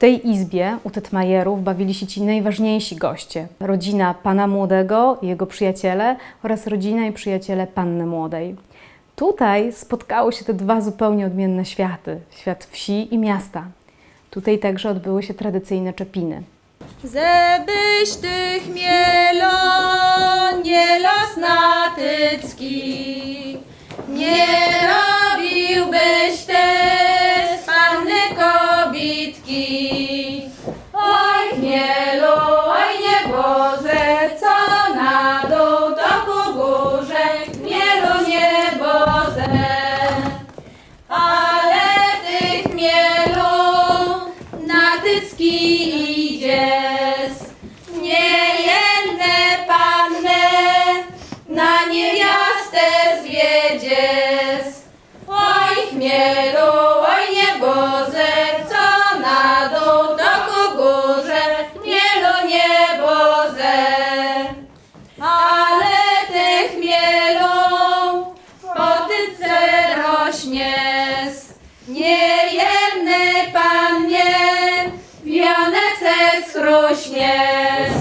Tej izbie u Tytmajerów bawili się ci najważniejsi goście. Rodzina pana młodego i jego przyjaciele oraz rodzina i przyjaciele panny młodej. Tutaj spotkały się te dwa zupełnie odmienne światy świat wsi i miasta. Tutaj także odbyły się tradycyjne czepiny. Zebyś tych mielon, nie los natycki, nie wionecek schruśniesz.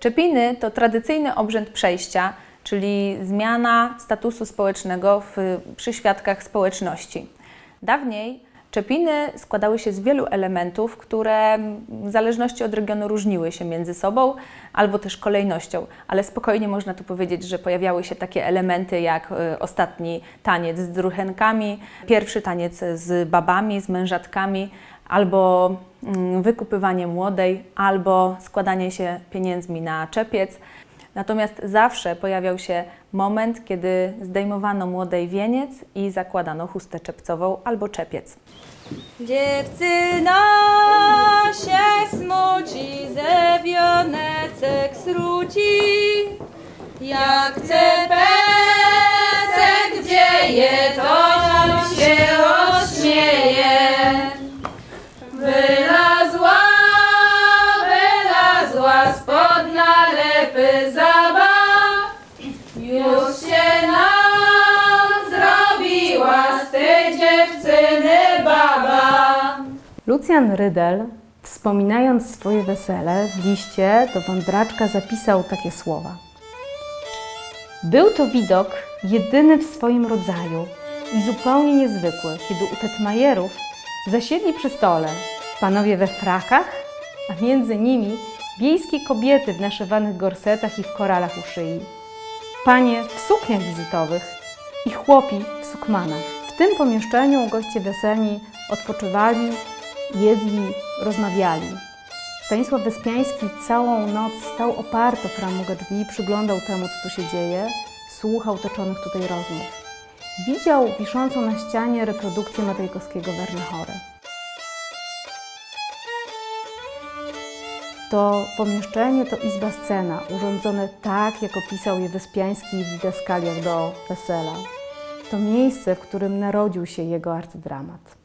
Czepiny to tradycyjny obrzęd przejścia, czyli zmiana statusu społecznego w, przy świadkach społeczności. Dawniej czepiny składały się z wielu elementów, które w zależności od regionu różniły się między sobą albo też kolejnością, ale spokojnie można tu powiedzieć, że pojawiały się takie elementy jak y, ostatni taniec z druchenkami, pierwszy taniec z babami, z mężatkami, albo mm, wykupywanie młodej, albo składanie się pieniędzmi na czepiec. Natomiast zawsze pojawiał się moment, kiedy zdejmowano młodej wieniec i zakładano chustę czepcową albo czepiec. Dziewczyna się smuci, ze wionecek sruci. Jak chce Lucjan Rydel, wspominając swoje wesele, w liście do wądraczka zapisał takie słowa. Był to widok jedyny w swoim rodzaju i zupełnie niezwykły, kiedy u Tetmajerów zasiedli przy stole panowie we frakach, a między nimi wiejskie kobiety w naszywanych gorsetach i w koralach u szyi, panie w sukniach wizytowych i chłopi w sukmanach. W tym pomieszczeniu goście weselni odpoczywali, jedli, rozmawiali. Stanisław Wyspiański całą noc stał oparto o framugę drzwi, przyglądał temu, co tu się dzieje, słuchał toczonych tutaj rozmów. Widział wiszącą na ścianie reprodukcję Matejkowskiego Wernechory. To pomieszczenie to izba scena, urządzone tak, jak opisał je Wyspiański w didaskaliach do wesela. To miejsce, w którym narodził się jego arcydramat.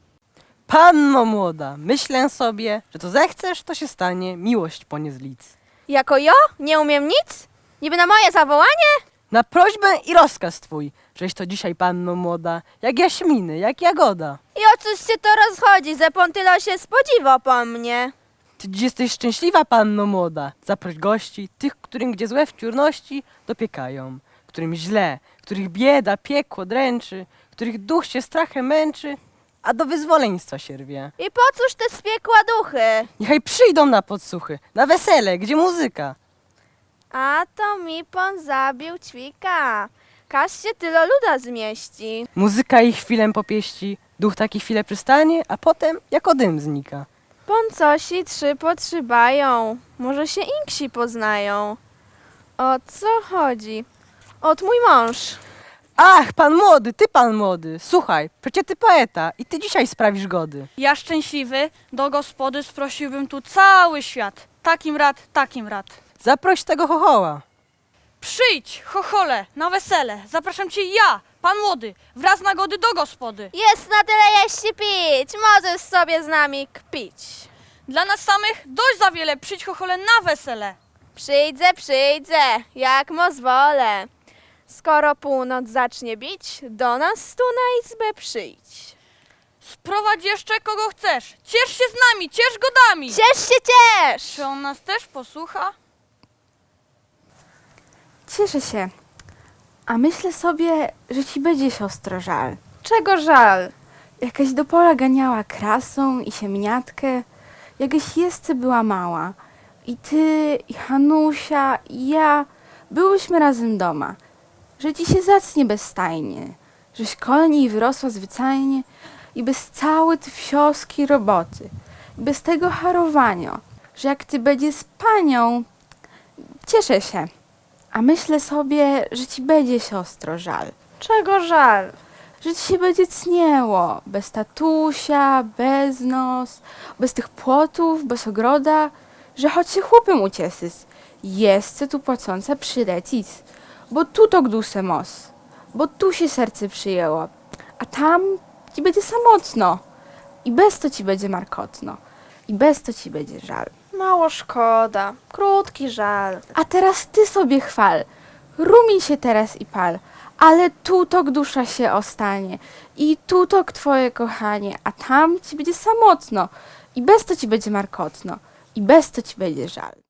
Panno młoda, myślę sobie, że to zechcesz, to się stanie miłość po nie z lic. Jako ja? Nie umiem nic? Niby na moje zawołanie? Na prośbę i rozkaz twój, żeś to dzisiaj panno młoda, jak jaśminy, jak jagoda. I o cóż się to rozchodzi, że pan tyle się spodziewa po mnie? Ty dziś jesteś szczęśliwa panno młoda, zaproś gości, tych, którym gdzie złe wciórności dopiekają, którym źle, których bieda, piekło dręczy, których duch się strachem męczy, a do wyzwoleństwa się rwie. I po cóż te spiekła duchy? Niechaj przyjdą na podsłuchy, na wesele, gdzie muzyka. A to mi pan zabił ćwika. Każ się tyle luda zmieści. Muzyka ich chwilę popieści, duch taki chwilę przystanie, a potem jako dym znika. Pan cosi trzy potrzybają. Może się inksi poznają. O co chodzi? Ot mój mąż. Ach, pan młody, ty pan młody, słuchaj, przecie ty poeta i ty dzisiaj sprawisz gody. Ja szczęśliwy, do gospody sprosiłbym tu cały świat. Takim rad, takim rad. Zaproś tego chochoła. Przyjdź, chochole, na wesele. Zapraszam cię ja, pan młody, wraz na gody do gospody. Jest na tyle jeść i pić. Możesz sobie z nami kpić. Dla nas samych dość za wiele, przyjdź chochole na wesele. Przyjdę, przyjdę, jak pozwolę. Skoro północ zacznie bić, do nas tu na izbę przyjdź. Sprowadź jeszcze kogo chcesz. Ciesz się z nami, ciesz godami. Ciesz się, ciesz! Czy on nas też posłucha? Cieszę się. A myślę sobie, że ci będzie siostro żal. Czego żal? Jakaś do pola ganiała krasą i siemiatkę. Jakaś jeszcze była mała. I ty, i Hanusia, i ja byłyśmy razem doma. Że ci się zacnie bezstajnie. Żeś koło niej wyrosła zwyczajnie i bez całej ty wsioski roboty. I bez tego harowania. Że jak ty będzie z panią, cieszę się. A myślę sobie, że ci będzie siostro żal Czego żal? że ci się będzie cnięło, bez tatusia, bez nos, bez tych płotów, bez ogroda, że choć się chłopem ucieszysz, jest tu płacąca przylecić, bo tu to gdusę mos, bo tu się serce przyjęło, a tam ci będzie samotno i bez to ci będzie markotno i bez to ci będzie żal. Mało szkoda. Krótki żal. A teraz ty sobie chwal. Rumień się teraz i pal. Ale tu tok dusza się ostanie. I tu tok twoje kochanie. A tam ci będzie samotno. I bez to ci będzie markotno. I bez to ci będzie żal.